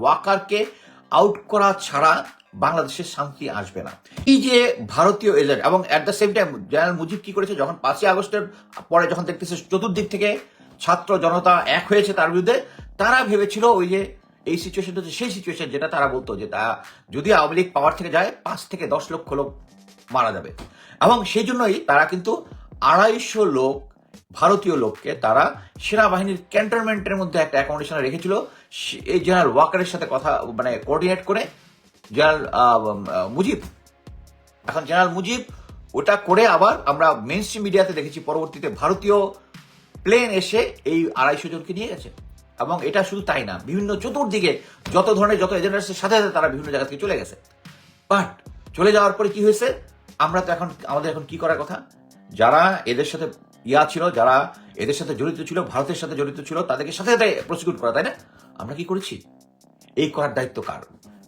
ওয়াকারকে out করা ছাড়া বাংলাদেশের শান্তি আসবে না। এই যে ভারতীয় এজেন্ট এবং at the same time general Mujib কি করেছে? যখন পাঁচই আগস্টের পরে যখন দেখতেছে চতুর্দিক থেকে ছাত্র জনতা এক হয়েছে তার বিরুদ্ধে, তারা ভেবেছিল ওই যে এই সিচুয়েশনটা হচ্ছে সেই সিচুয়েশন যেটা তারা বলতো যে তা যদি আওয়ামী লীগ পাওয়ার থেকে যায়, পাঁচ থেকে দশ লক্ষ লোক মারা যাবে। এবং সেই জন্যই তারা কিন্তু আড়াইশো লোক ভারতীয় লোককে তারা সেনাবাহিনীর ক্যান্টনমেন্টের মধ্যে একটা অ্যাকোমোডেশনে রেখেছিল। এই জেনারেল ওয়াকারের সাথে কথা মানে কোঅর্ডিনেট করে জেনারেল মুজিব। এখন জেনারেল মুজিব, ওটা করে আবার আমরা মেন স্ট্রিম মিডিয়াতে দেখেছি, পরবর্তীতে ভারতীয় প্লেন এসে এই আড়াইশো জনকে নিয়ে গেছে। এবং এটা শুধু তাই না, বিভিন্ন চতুর্দিকে যত ধরনের, যত আছে সাথে সাথে তারা বিভিন্ন জায়গা থেকে চলে গেছে। বাট চলে যাওয়ার পরে কি হয়েছে? আমরা তো এখন, আমাদের এখন কি করার কথা? যারা এদের সাথে ইয়া ছিল, যারা এদের সাথে জড়িত ছিল, ভারতের সাথে জড়িত ছিল, তাদেরকে সাথে সাথে প্রসিকিউট করা, তাই না? আমরা কি করেছি? এই করার দায়িত্ব কার?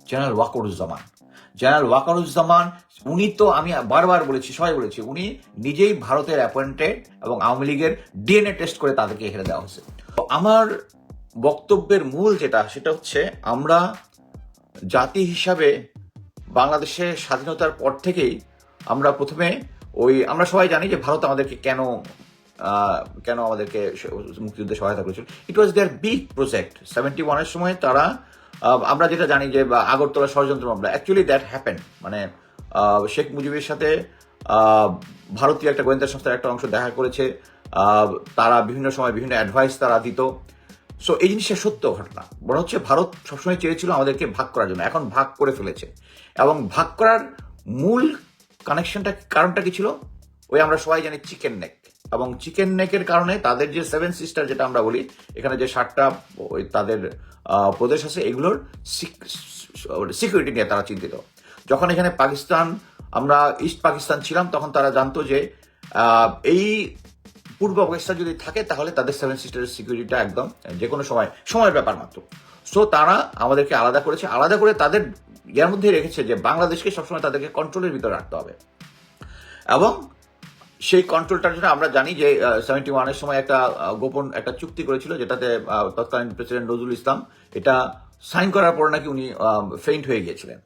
জেনারেল ওয়াকরুজ্জামান। জেনারেল ওয়াকরুজ্জামান, উনি তো আমি বারবার বলেছি, সবাই বলেছি, উনি নিজেই ভারতের অ্যাপয়েন্টেড এবং আওয়ামী লীগের ডিএনএ টেস্ট করে তাদেরকে হেরে দেওয়া হয়েছে। তো আমার বক্তব্যের মূল যেটা, সেটা হচ্ছে আমরা জাতি হিসাবে বাংলাদেশের স্বাধীনতার পর থেকেই আমরা প্রথমে ওই, আমরা সবাই জানি যে ভারত আমাদেরকে কেন কেন আমাদেরকে মুক্তিযুদ্ধে সহায়তা করেছিল? It was there big project seventy ওয়ানের সময় তারা আমরা যেটা জানি যে আগরতলা ষড়যন্ত্র মামলা অ্যাকচুয়ালি দ্যাট হ্যাপেন মানে শেখ মুজিবের সাথে ভারতীয় একটা গোয়েন্দা সংস্থার একটা অংশ দেখা করেছে। তারা বিভিন্ন সময় বিভিন্ন অ্যাডভাইস তারা দিত। সো এই জিনিসটা সত্য ঘটনা। বড় হচ্ছে ভারত সবসময় চেয়েছিল আমাদেরকে ভাগ করার জন্য। এখন ভাগ করে ফেলেছে। এবং ভাগ করার মূল কানেকশনটা কারণটা কি ছিল? ওই আমরা সবাই জানি চিকেন নেক এবং চিকেন নেকের কারণে তাদের যে সেভেন সিস্টার যেটা আমরা বলি, এখানে যে সাতটা, ওই তাদের প্রদেশ আছে, এগুলোর সিকিউরিটি নিয়ে তারা চিন্তিত। যখন এখানে পাকিস্তান, আমরা ইস্ট পাকিস্তান ছিলাম, তখন তারা জানতো যে এই পূর্ব পাকিস্তান যদি থাকে, তাহলে তাদের সেভেন সিস্টারের সিকিউরিটিটা একদম যে কোনো সময়, সময়ের ব্যাপার মাত্র। সো তারা আমাদেরকে আলাদা করেছে। আলাদা করে তাদের, ইয়ার মধ্যে রেখেছে যে, বাংলাদেশকে সবসময় তাদেরকে কন্ট্রোলের ভিতরে রাখতে হবে। এবং সেই কন্ট্রোলটার জন্য আমরা জানি যে সেভেন্টি ওয়ানের সময় একটা গোপন একটা চুক্তি করেছিল যেটাতে তৎকালীন প্রেসিডেন্ট নজরুল ইসলাম এটা সাইন করার পর নাকি উনি ফেইন্ট হয়ে গিয়েছিলেন।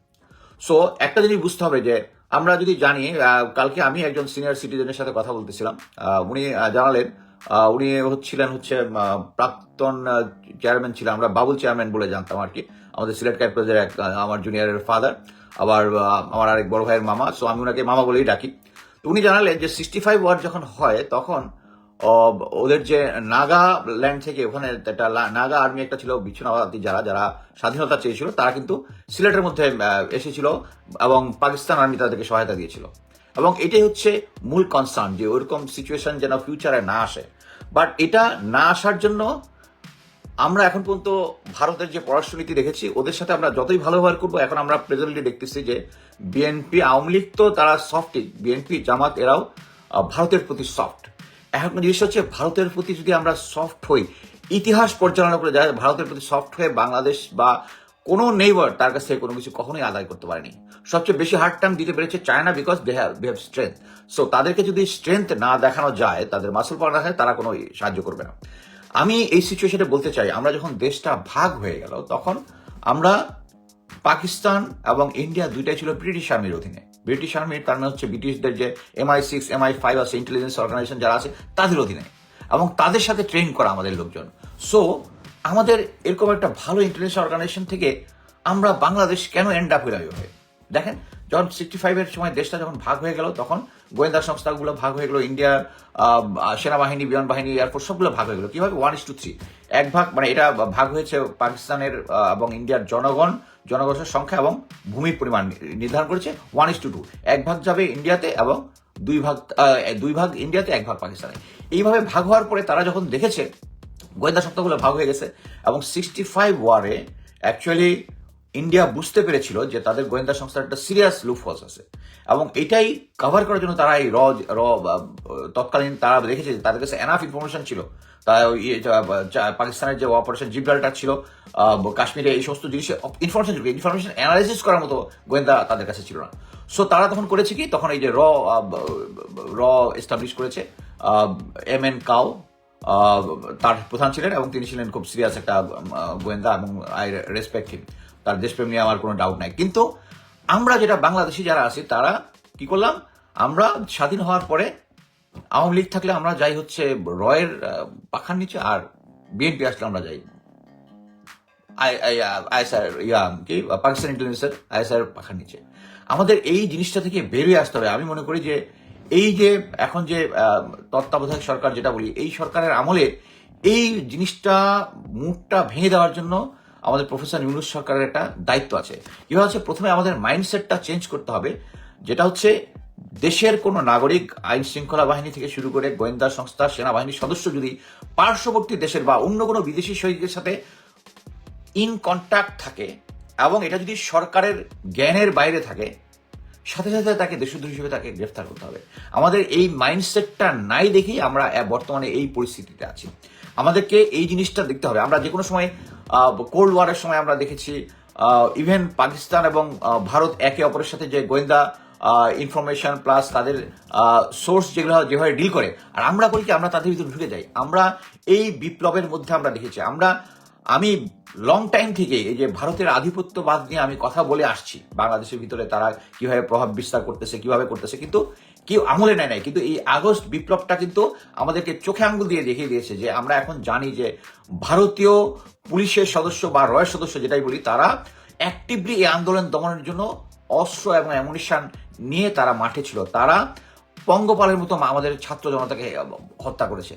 সো একটা জিনিস বুঝতে হবে যে, আমরা যদি জানি কালকে আমি একজন সিনিয়র সিটিজেনের সাথে কথা বলতেছিলাম উনি জানালেন উনি হচ্ছিলেন হচ্ছে প্রাক্তন চেয়ারম্যান ছিলেন আমরা বাবুল চেয়ারম্যান বলে জানতাম আর কি, আমাদের সিলেট ক্যাপিটালের এক আমার জুনিয়রের ফাদার আবার আমার আরেক বড় ভাইয়ের মামা সো আমি ওনাকে মামা বলেই ডাকি। উনি জানালেন যে সিক্সটি ফাইভ ওয়ার্ড যখন হয়, তখন ওদের যে নাগা ল্যান্ড থেকে ওখানে একটা নাগা আর্মি একটা ছিল বিচ্ছিন্নতাবাদী যারা যারা স্বাধীনতা চেয়েছিল, তারা কিন্তু সিলেটের মধ্যে এসেছিল এবং পাকিস্তান আর্মি তাদেরকে সহায়তা দিয়েছিল। এবং এটাই হচ্ছে মূল কনসার্ন যে ওরকম সিচুয়েশন যেন ফিউচারে না আসে। বাট এটা না আসার জন্য আমরা এখন পর্যন্ত ভারতের যে পররাষ্ট্রনীতি দেখেছি, ওদের সাথে আমরা যতই ভালো ব্যবহার করব, এখন আমরা প্রেজেন্টলি দেখতেছি যে বিএনপি আওয়ামী লীগ তো তারা সফটই বিএনপি জামাত এরাও ভারতের প্রতি সফট এখন জিনিস হচ্ছে, ভারতের প্রতি যদি আমরা সফট হই, ইতিহাস পরিচালনা করে যায়, ভারতের প্রতি সফট হয়ে বাংলাদেশ বা কোনো নেইবার তার কাছ থেকে কোনো কিছু কখনোই আদায় করতে পারেনি। সবচেয়ে বেশি হার্ড টাইম দিতে পেরেছে China because they have they have strength so তাদেরকে যদি স্ট্রেংথ না দেখানো যায়, তাদের মাসল পাওয়া হয় তারা কোনো সাহায্য করবে না। আমি এই সিচুয়েশনে বলতে চাই, আমরা যখন দেশটা ভাগ হয়ে গেল, তখন আমরা পাকিস্তান এবং ইন্ডিয়া দুইটাই ছিল ব্রিটিশ আর্মির অধীনে। ব্রিটিশ আর্মির তার মানে হচ্ছে ব্রিটিশদের যে এমআই সিক্স এমআই ফাইভ আছে ইন্টেলিজেন্স অর্গানাইজেশন যারা আছে, তাদের অধীনে। এবং তাদের সাথে ট্রেন করা আমাদের লোকজন। সো আমাদের এরকম একটা ভালো ইন্টেলিজেন্স অর্গানাইজেশন থেকে আমরা বাংলাদেশ কেন এন্ড আপ হয়ে দেখেন যখন সিক্সটি ফাইভের সময় দেশটা যখন ভাগ হয়ে গেল, তখন গোয়েন্দা সংস্থাগুলো ভাগ হয়ে গেল ইন্ডিয়ার সেনাবাহিনী, বিমান বাহিনী এয়ারফোর্স সবগুলো ভাগ হয়ে গেল। কীভাবে? ওয়ান ইস টু থ্রি এক ভাগ মানে এটা ভাগ হয়েছে পাকিস্তানের এবং ইন্ডিয়ার জনগণ জনগণের সংখ্যা এবং ভূমির পরিমাণ নির্ধারণ করেছে ওয়ান ইস টু টু এক ভাগ যাবে ইন্ডিয়াতে এবং দুই ভাগ দুই ভাগ ইন্ডিয়াতে, এক ভাগ পাকিস্তানে। এইভাবে ভাগ হওয়ার পরে তারা যখন দেখেছে, গোয়েন্দা সংস্থাগুলো ভাগ হয়ে গেছে, এবং সিক্সটি ফাইভ ওয়ারে অ্যাকচুয়ালি ইন্ডিয়া বুঝতে পেরেছিল যে তাদের গোয়েন্দা সংস্থার একটা সিরিয়াস লুফলস আছে। এবং এটাই কভার করার জন্য তারা এই র র তৎকালীন তারা দেখেছে যে তাদের কাছে এনাফ ইনফরমেশন ছিল। পাকিস্তানের যে অপারেশন জিব্রাল্টার ছিল কাশ্মীরে এই সমস্ত জিনিস ইনফরমেশন ছিল ইনফরমেশন অ্যানালাইসিস করার মতো গোয়েন্দা তাদের কাছে ছিল না। সো তারা তখন করেছে কি? তখন এই যে র র এস্টাবলিশ করেছে এম এন কাউ তার প্রধান ছিলেন এবং তিনি ছিলেন খুব সিরিয়াস একটা গোয়েন্দা এবং আই রেসপেক্ট তার দেশপ্রেম নিয়ে আমার কোনো ডাউট নাই। কিন্তু আমরা যেটা বাংলাদেশি যারা আছি, তারা কি করলাম? আমরা স্বাধীন হওয়ার পরে আওয়ামী লীগ থাকলে আমরা যাই হচ্ছে রয়ের পাখার নিচে আর বিএনপি আসলে আমরা যাই। ইয়া, কি? পাকিস্তান ইন্টেলিজেন্সের আইএসআর পাখার নিচে। আমাদের এই জিনিসটা থেকে বেরিয়ে আসতে হবে। আমি মনে করি যে এই যে এখন যে তত্ত্বাবধায়ক সরকার যেটা বলি, এই সরকারের আমলে এই জিনিসটা মুখটা ভেঙে দেওয়ার জন্য আমাদের প্রফেসর ইউনুস সরকারের একটা দায়িত্ব আছে। কীভাবে হচ্ছে প্রথমে আমাদের মাইন্ডসেটটা চেঞ্জ করতে হবে, যেটা হচ্ছে দেশের কোনো নাগরিক আইন শৃঙ্খলা বাহিনী থেকে শুরু করে গোয়েন্দা সংস্থা সেনাবাহিনীর সদস্য যদি পার্শ্ববর্তী দেশের বা অন্য কোনো বিদেশি শহীদের সাথে ইন কন্ট্যাক্ট থাকে এবং এটা যদি সরকারের জ্ঞানের বাইরে থাকে, সাথে সাথে তাকে দেশদ্রোহী হিসেবে তাকে গ্রেফতার করতে হবে। আমাদের এই মাইন্ডসেটটা নাই দেখেই আমরা বর্তমানে এই পরিস্থিতিতে আছি। আমাদেরকে এই জিনিসটা দেখতে হবে। আমরা যে কোনো সময় কোল্ড ওয়ারের সময় আমরা দেখেছি ইভেন পাকিস্তান এবং ভারত একে অপরের সাথে যে গোয়েন্দা ইনফরমেশন প্লাস তাদের সোর্স যেগুলো যেভাবে ডিল করে। আর আমরা বলি কি, আমরা তাদের ভিতরে ঢুকে যাই। আমরা এই বিপ্লবের মধ্যে আমরা দেখেছি। আমরা, আমি লং টাইম থেকে এই যে ভারতের আধিপত্যবাদ নিয়ে আমি কথা বলে আসছি। বাংলাদেশের ভিতরে তারা কীভাবে প্রভাব বিস্তার করতেছে, কীভাবে করতেছে। কিন্তু কেউ আমলে নেয় নাই। কিন্তু এই আগস্ট বিপ্লবটা কিন্তু আমাদেরকে চোখে আঙ্গুল দিয়ে দেখিয়ে দিয়েছে যে আমরা এখন জানি যে ভারতীয় পুলিশের সদস্য বা রয়ের সদস্য যেটাই বলি, তারা অ্যাক্টিভলি এই আন্দোলন দমনের জন্য অস্ত্র এবং অ্যামুনিশন নিয়ে তারা মাঠে ছিল। তারা পঙ্গপালের মতো আমাদের ছাত্র জনতাকে হত্যা করেছে।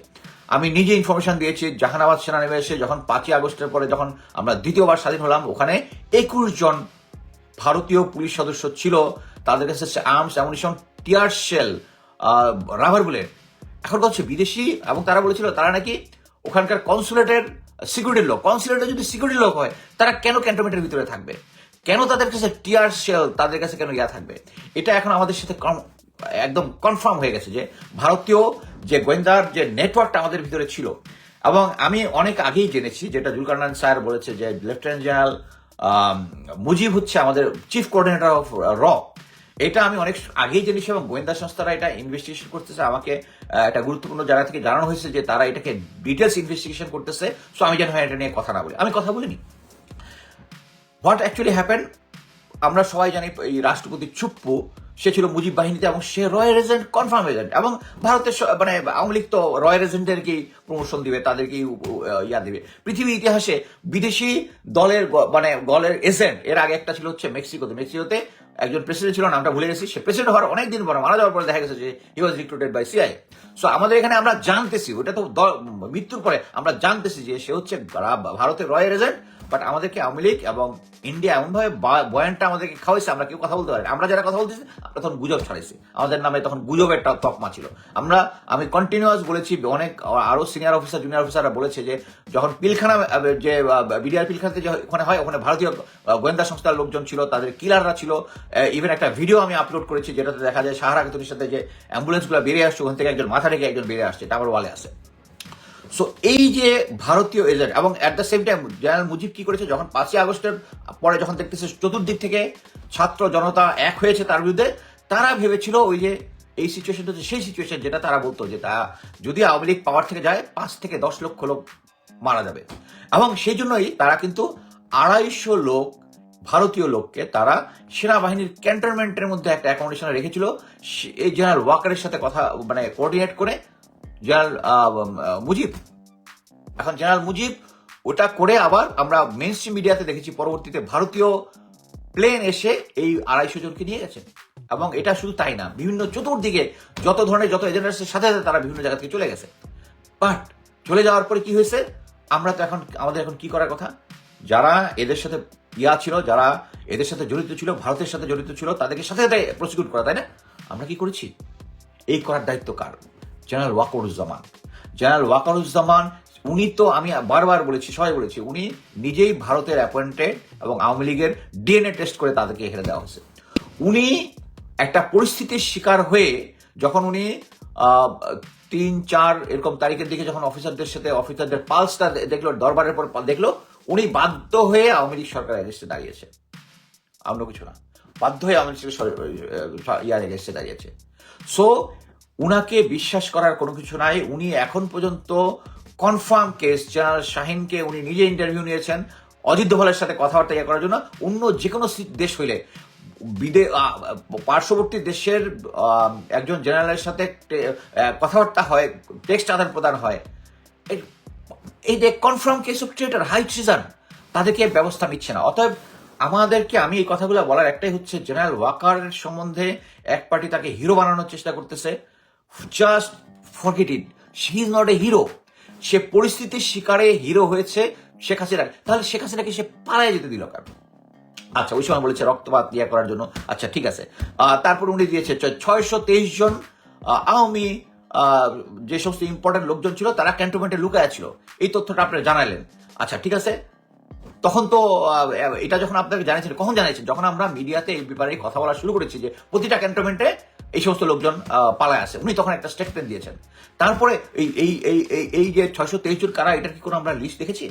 আমি নিজে ইনফরমেশন দিয়েছি, জাহানাবাদ সেনানিবাসে যখন পাঁচই আগস্টের পরে যখন আমরা দ্বিতীয়বার স্বাধীন হলাম, ওখানে একুশ জন ভারতীয় পুলিশ সদস্য ছিল। তাদের কাছে arms ammunition tear shell rubber bullet এখন হচ্ছে বিদেশি এবং তারা বলেছিল তারা নাকি ওখানকার কনসুলেটের সিকিউরিটির লোক। কনসুলেটের যদি সিকিউরিটি লোক হয়, তারা কেন ক্যান্টনমেন্টের ভিতরে থাকবে? কেন তাদের কাছে টিয়ার শেল, তাদের কাছে কেন ইয়া থাকবে? এটা এখন আমাদের সাথে একদম কনফার্ম হয়ে গেছে যে ভারতীয় যে গোয়েন্দার যে নেটওয়ার্কটা আমাদের ভিতরে ছিল। এবং আমি অনেক আগেই জেনেছি যেটা জুলকারনান স্যার বলেছে যে লেফটেন্যান্ট জেনারেল মুজিব হচ্ছে আমাদের চিফ কোঅর্ডিনেটর অফ র এটা আমি অনেক আগেই জেনেছি এবং গোয়েন্দা সংস্থারা এটা ইনভেস্টিগেশন করতেছে। আমাকে একটা গুরুত্বপূর্ণ জায়গা থেকে জানানো হয়েছে যে তারা এটাকে ডিটেলস ইনভেস্টিগেশন করতেছে। সো আমি যেন এটা নিয়ে কথা না বলি। আমি কথা বলিনি। হোয়াট অ্যাকচুয়ালি হ্যাপেন আমরা সবাই জানি এই রাষ্ট্রপতি চুপ্পু, সে ছিল মুজিব বাহিনীতে এবং সে রয়্যাল এজেন্ট কনফার্ম এজেন্ট এবং ভারতের মানে আওয়ামী লীগ তো রয়্যাল এজেন্টেরকেই প্রমোশন দিবে তাদেরকেই ইয়া দিবে। পৃথিবীর ইতিহাসে বিদেশি দলের মানে দলের এজেন্ট এর আগে একটা ছিল হচ্ছে মেক্সিকোতে মেক্সিকোতে একজন প্রেসিডেন্ট ছিল, নামটা ভুলে গেছি। সে প্রেসিডেন্ট হওয়ার অনেক দিন পরে মারা যাওয়ার পরে দেখা গেছে যে he was recruited by CI so আমাদের এখানে আমরা জানতেছি, ওটা তো মৃত্যুর পরে আমরা জানতেছি যে সে হচ্ছে ভারতের রয়্যাল এজেন্ট বাট আমাদেরকে আওয়ামী লীগ এবং ইন্ডিয়া এমনভাবে বয়ানটা আমাদেরকে খাওয়াইছে, আমরা কেউ কথা বলতে পারি। আমরা যারা কথা বলতেছি, আমরা তখন গুজব ছড়াইছি। আমাদের নামে তখন গুজবের তকমা ছিল। আমরা, আমি কন্টিনিউয়াস বলেছি, অনেক আরও সিনিয়র অফিসার জুনিয়র অফিসাররা বলেছে যে, যখন পিলখানা, যে বিডিআর পিলখানাতে যে ওখানে হয়, ওখানে ভারতীয় গোয়েন্দা সংস্থার লোকজন ছিল, তাদের কিলাররা ছিল। ইভেন একটা ভিডিও আমি আপলোড করেছি, যেটাতে দেখা যায় সাহারা খাতুনের সাথে যে অ্যাম্বুলেন্সগুলো বেরিয়ে আসছে, ওখান থেকে একজন মাথা রেখে একজন বেরিয়ে আসছে আমার ওয়ালে আছে। সো এই যে ভারতীয় এজেন্ট এবং at the same time general Mujib কি করেছে? যখন পাঁচই আগস্টের পরে যখন দেখতেছে চতুর্দিক থেকে ছাত্র জনতা এক হয়েছে তার বিরুদ্ধে, তারা ভেবেছিল ওই যে এই সিচুয়েশনটা হচ্ছে সেই সিচুয়েশন যেটা তারা বলতো যে তা যদি আওয়ামী লীগ পাওয়ার থেকে যায়, পাঁচ থেকে দশ লক্ষ লোক মারা যাবে। এবং সেই জন্যই তারা কিন্তু আড়াইশো লোক ভারতীয় লোককে তারা সেনাবাহিনীর ক্যান্টনমেন্টের মধ্যে একটা অ্যাকোমোডেশনে রেখেছিল। এই জেনারেল ওয়াকারের সাথে কথা মানে কোঅর্ডিনেট করে জেনারেল মুজিব। এখন জেনারেল মুজিব, ওটা করে আবার আমরা মেন স্ট্রিম মিডিয়াতে দেখেছি, পরবর্তীতে ভারতীয় প্লেন এসে এই আড়াইশো জনকে নিয়ে গেছে। এবং এটা শুধু তাই না, বিভিন্ন চতুর্দিকে যত ধরনের যত এজেন্ট সাথে সাথে তারা বিভিন্ন জায়গা থেকে চলে গেছে। বাট চলে যাওয়ার পরে কি হয়েছে? আমরা তো এখন, আমাদের এখন কি করার কথা? যারা এদের সাথে ইয়া ছিল, যারা এদের সাথে জড়িত ছিল, ভারতের সাথে জড়িত ছিল, তাদেরকে সাথে সাথে প্রসিকিউট করা, তাই না? আমরা কি করেছি? এই করার দায়িত্ব কার? জেনারেল ওয়াকরুজ্জামান। জেনারেল ওয়াকরুজ্জামান, উনি তো আমি বারবার বলেছি, সবাই বলেছি, উনি নিজেই ভারতের অ্যাপয়েন্টেড এবং আওয়ামী লীগের ডিএনএ টেস্ট করে তাদেরকে হেরে দেওয়া হয়েছে। উনি একটা পরিস্থিতির শিকার হয়ে যখন উনি তিন, চার এরকম তারিখের দিকে যখন অফিসারদের সাথে, অফিসারদের পালসটা দেখল, দরবারের পর দেখল, উনি বাধ্য হয়ে আওয়ামী লীগ সরকার এগেস্টে দাঁড়িয়েছে। অন্য কিছু না। বাধ্য হয়ে আওয়ামী লীগ ইয়ার এগেস্টে দাঁড়িয়েছে। সো উনাকে বিশ্বাস করার কোনো কিছু নাই। উনি এখন পর্যন্ত কনফার্ম কেস জেনারেল শাহিনকে উনি নিজে ইন্টারভিউ নিয়েছেন। অজিত দোভালের সাথে কথাবার্তা ইয়ে করার জন্য। অন্য যে কোনো দেশ হইলে, বিদে পার্শ্ববর্তী দেশের একজন জেনারেলের সাথে কথাবার্তা হয় টেক্সট আদান প্রদান হয়। এই- এই যে confirm case of traitor high treason তাদেরকে ব্যবস্থা নিচ্ছে না। অতএব আমাদেরকে আমি এই কথাগুলো বলার একটাই হচ্ছে জেনারেল ওয়াকারের সম্বন্ধে এক পার্টি তাকে হিরো বানানোর চেষ্টা করতেছে। Just forget it she is not a hero সে পরিস্থিতির শিকারে হিরো হয়েছে শেখ হাসিনা। তাহলে শেখ হাসিনাকে সে পালায় যেতে দিল কেন? আচ্ছা ওই সময় বলেছে রক্তপাত ইয়ে করার জন্য। আচ্ছা ঠিক আছে। তারপর উনি দিয়েছে ছয়শো তেইশ জন আওয়ামী যে সমস্ত ইম্পর্টেন্ট লোকজন ছিল, তারা ক্যান্টনমেন্টে লুকায় ছিল। এই তথ্যটা আপনারা জানালেন। আচ্ছা ঠিক আছে? তখন তো এটা যখন আপনাকে জানিয়েছেন কখন জানিয়েছেন যখন আমরা মিডিয়াতে এই ব্যাপারে কথা বলা শুরু করেছি যে প্রতিটা ক্যান্টনমেন্টে এই সমস্ত লোকজন পালায় আছে উনি তখন একটা স্টেটমেন্ট দিয়েছেন। তারপরে এই এই এই, এই- যে ছয়শো তেইশ জন, কারা এটার কি কোনো আমরা লিস্ট দেখেছি?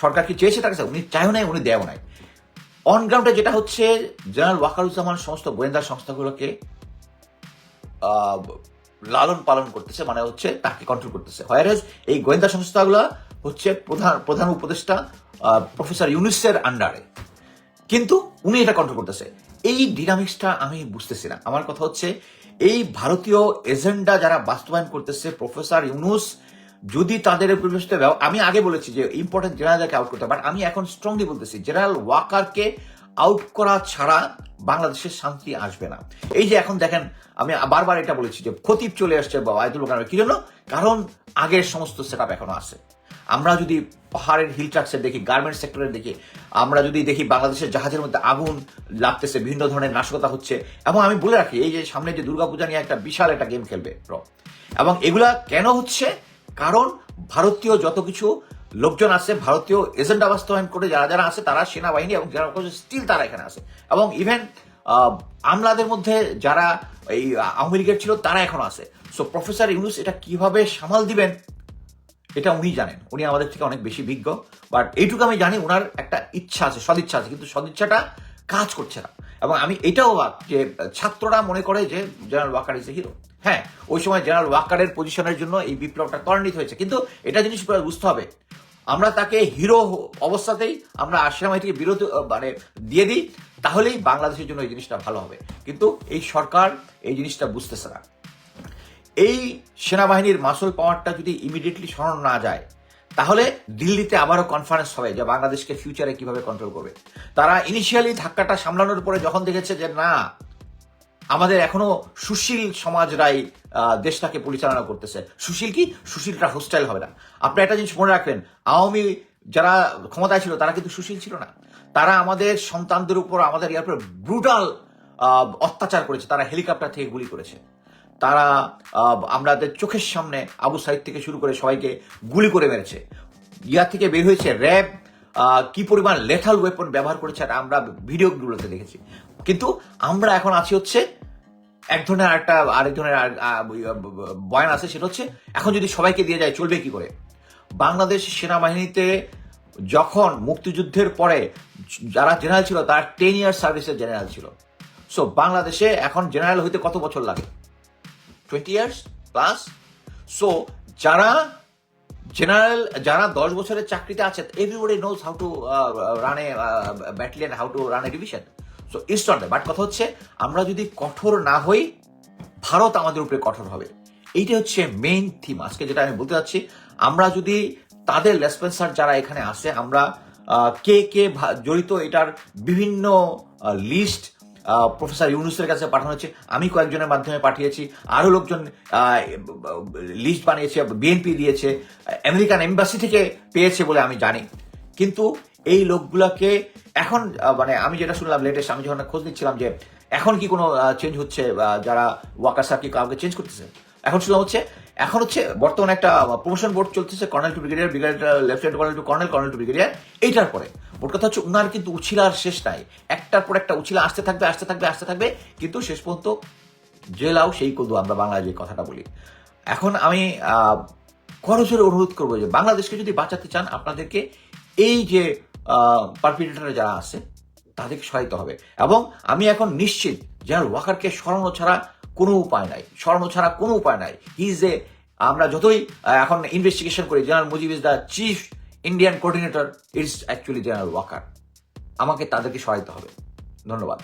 সরকার কি চেয়েছে তার কাছে? উনি চাইও নাই, উনি দেও নাই। অন গ্রাউন্ডে যেটা হচ্ছে জেনারেল ওয়াকারুজ্জামান সমস্ত গোয়েন্দা সংস্থাগুলোকে লালন পালন করতেছে মানে হচ্ছে তাকে কন্ট্রোল করতেছে। হোয়ারেজ এই গোয়েন্দা সংস্থাগুলো হচ্ছে প্রধান প্রধান উপদেষ্টা প্রফেসর ইউনিসের আন্ডারে কিন্তু উনি এটা কন্ট্রোল করতেছে। এই ডিনামিক্সটা আমি বুঝতেছি না। আমার কথা হচ্ছে, এই ভারতীয় এজেন্ডা যারা বাস্তবায়ন করতেছে, প্রফেসর ইউনুস, যদি তাদের পরিবেশতে ব্যব- আমি আগে বলেছি যে ইম্পর্টেন্ট জেনারেলকে আউট করতে বাট আমি এখন স্ট্রংলি বলতেছি জেনারেল ওয়াকারকে আউট করা ছাড়া বাংলাদেশের শান্তি আসবে না। এই যে এখন দেখেন, আমি বারবার এটা বলেছি যে খতিব চলে আসছে বা আয়দুল কালামের কি কারণ আগের সমস্ত সেট এখনও আছে। আমরা যদি পাহাড়ের হিল ট্রাক্সের দেখি গার্মেন্ট সেক্টরের দেখি। আমরা যদি দেখি বাংলাদেশের জাহাজের মধ্যে আগুন লাগতেছে, বিভিন্ন ধরনের নাশকতা হচ্ছে। এবং আমি বলে রাখি, এই যে সামনে যে দুর্গাপূজা নিয়ে একটা বিশাল একটা গেম খেলবে এবং এগুলা কেন হচ্ছে? কারণ ভারতীয় যত কিছু লোকজন আছে, ভারতীয় এজেন্ডা বাস্তবায়ন করে যারা যারা আছে, তারা সেনাবাহিনী এবং যারা স্টিল তারা এখানে আছে। এবং ইভেন আমলাদের মধ্যে যারা এই আওয়ামী লীগের ছিল, তারা এখনও আছে। সো প্রফেসর ইউনুস এটা কীভাবে সামাল দিবেন? এটা উনি জানেন। উনি আমাদের থেকে অনেক বেশি বিজ্ঞ বাট এইটুকু আমি জানি ওনার একটা ইচ্ছা আছে, সদিচ্ছা আছে, কিন্তু সদিচ্ছাটা কাজ করছে না। এবং আমি এটাও যে, ছাত্ররা মনে করে যে general Waker is a hero হ্যাঁ ওই সময় জেনারেল ওয়াকারের পজিশনের জন্য এই বিপ্লবটা ত্বরান্বিত হয়েছে। কিন্তু এটা জিনিস বুঝতে হবে। আমরা তাকে হিরো অবস্থাতেই আমরা সেনাবাহিনী থেকে বিরত মানে দিয়ে দিই, তাহলেই বাংলাদেশের জন্য এই জিনিসটা ভালো হবে। কিন্তু এই সরকার এই জিনিসটা বুঝতেছে না। এই সেনাবাহিনীর মাসুল পাওয়ারটা যদি ইমিডিয়েটলি সরানো না যায়, তাহলে দিল্লিতে আবারও কনফারেন্স হবে যে বাংলাদেশকে ফিউচারে কীভাবে কন্ট্রোল করবে। তারা ইনিশিয়ালি ধাক্কাটা সামলানোর পরে যখন দেখেছে যে না, আমাদের এখনও সুশীল সমাজরাই দেশটাকে পরিচালনা করতেছে। সুশীল কি? সুশীলটা হোস্টাইল হবে না। আপনি একটা জিনিস মনে রাখবেন, আওয়ামী যারা ক্ষমতায় ছিল, তারা কিন্তু সুশীল ছিল না। তারা আমাদের সন্তানদের উপর, আমাদের ইয়ার উপর ব্রুটাল অত্যাচার করেছে। তারা হেলিকপ্টার থেকে গুলি করেছে। তারা আমাদের চোখের সামনে আবু সাইদ থেকে শুরু করে সবাইকে গুলি করে মেরেছে। ইয়া থেকে বের হয়েছে র্যাব কি পরিমাণ লেথাল ওয়েপন ব্যবহার করেছে আর আমরা ভিডিওগুলোতে দেখেছি। কিন্তু আমরা এখন আছি হচ্ছে, এক ধরনের একটা আরেক ধরনের বয়ান আছে, সেটা হচ্ছে, এখন যদি সবাইকে দিয়ে যায়, চলবে কি করে? বাংলাদেশ সেনাবাহিনীতে যখন মুক্তিযুদ্ধের পরে যারা জেনারেল ছিল, তার টেন ইয়ার সার্ভিসের জেনারেল ছিল। সো বাংলাদেশে এখন জেনারেল হইতে কত বছর লাগে? টোয়েন্টি ইয়ার্স প্লাস সো যারা জেনারেল যারা দশ বছরের চাকরিতে আছে everybody knows how to run a battalion how to run a division so it's not but কথা হচ্ছে, আমরা যদি কঠোর না হই, ভারত আমাদের উপরে কঠোর হবে। এইটা হচ্ছে মেইন থিম আজকে যেটা আমি বলতে চাচ্ছি, আমরা যদি তাদের লেসপেন্সার যারা এখানে আসে আমরা কে কে জড়িত এটার বিভিন্ন লিস্ট প্রফেসর ইউনুসের কাছে পাঠানো হচ্ছে আমি কয়েকজনের মাধ্যমে পাঠিয়েছি। আরও লোকজন লিস্ট বানিয়েছে বিএনপি দিয়েছে। আমেরিকান এম্বাসি থেকে পেয়েছে বলে আমি জানি। কিন্তু এই লোকগুলাকে এখন মানে আমি যেটা শুনলাম লেটেস্ট আমি যখন খোঁজ নিচ্ছিলাম যে এখন কি কোনো চেঞ্জ হচ্ছে যারা ওয়াকার সাহেব কি কাউকে চেঞ্জ করতেছে? এখন শুনলাম হচ্ছে এখন হচ্ছে বর্তমানে একটা প্রমোশন বোর্ড চলতেছে colonel to brigadier brigadier lieutenant colonel to colonel colonel to brigadier এইটার পরে। মোট কথা হচ্ছে উনার কিন্তু উছিলার শেষ নাই। একটার পর একটা উছিলা আসতে থাকবে আসতে থাকবে আসতে থাকবে, কিন্তু শেষ পর্যন্ত জেলাও সেই কদু, আমরা বাংলায় যে কথাটা বলি। এখন আমি করজোরে অনুরোধ করব যে বাংলাদেশকে যদি বাঁচাতে চান, আপনাদেরকে এই যে পারপিটেটার যারা আছে, তাদেরকে সহায়তা হবে। এবং আমি এখন নিশ্চিত জেনারেল ওয়াকারকে সরানো ছাড়া কোনো উপায় নাই, সরানো ছাড়া কোনো উপায় নাই। হি ইজ এ আমরা যতই এখন ইনভেস্টিগেশন করি general Mujib is the chief Indian coordinator it's actually general Waker আমাকে তাদেরকে সহায়তা হবে। ধন্যবাদ।